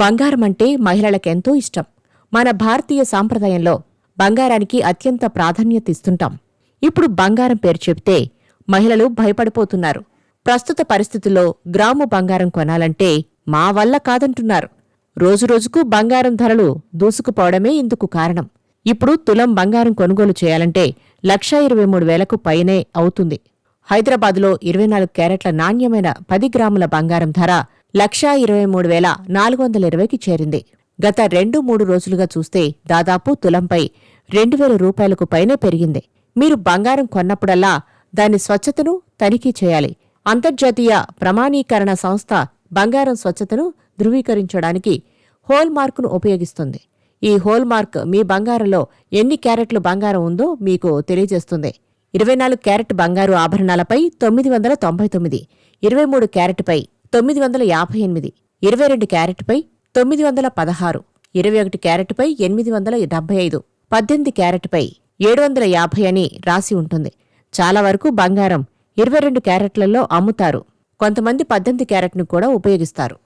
బంగారం అంటే మహిళలకెంతో ఇష్టం. మన భారతీయ సాంప్రదాయంలో బంగారానికి అత్యంత ప్రాధాన్యత ఇస్తుంటాం ఇప్పుడు బంగారం పేరు చెబితే మహిళలు భయపడిపోతున్నారు. ప్రస్తుత పరిస్థితుల్లో గ్రాము బంగారం కొనాలంటే మా వల్ల కాదంటున్నారు. రోజురోజుకు బంగారం ధరలు దూసుకుపోవడమే ఇందుకు కారణం. ఇప్పుడు తులం బంగారం కొనుగోలు చేయాలంటే లక్షా ఇరవై మూడు వేలకు పైనే అవుతుంది. హైదరాబాదులో ఇరవై నాలుగు క్యారెట్ల నాణ్యమైన పది గ్రాముల బంగారం ధర లక్షా ఇరవై మూడు వేల నాలుగు వందల ఇరవైకి చేరింది. గత రెండు మూడు రోజులుగా చూస్తే దాదాపు తులంపై రెండు వేల రూపాయలకు పైనే పెరిగింది. మీరు బంగారం కొన్నప్పుడల్లా దాని స్వచ్ఛతను తనిఖీ చేయాలి. అంతర్జాతీయ ప్రమాణీకరణ సంస్థ బంగారం స్వచ్ఛతను ధృవీకరించడానికి హోల్మార్క్ను ఉపయోగిస్తుంది. ఈ హోల్ మార్క్ మీ బంగారంలో ఎన్ని క్యారెట్లు బంగారం ఉందో మీకు తెలియజేస్తుంది. ఇరవై నాలుగు క్యారెట్ బంగారు ఆభరణాలపై తొమ్మిది వందల తొంభై తొమ్మిది ఇరవై మూడు క్యారెట్పై తొమ్మిది వందల యాభై ఎనిమిది ఇరవై రెండు క్యారెట్పై తొమ్మిది వందల పదహారు ఇరవై ఒకటి క్యారెట్పై ఎనిమిది వందల డెబ్బై ఐదు పద్దెనిమిది క్యారెట్పై ఏడు వందల యాభై అని రాసి ఉంటుంది. చాలా వరకు బంగారం ఇరవై రెండు క్యారెట్లలో అమ్ముతారు. కొంతమంది పద్దెనిమిది క్యారెట్ను కూడా ఉపయోగిస్తారు.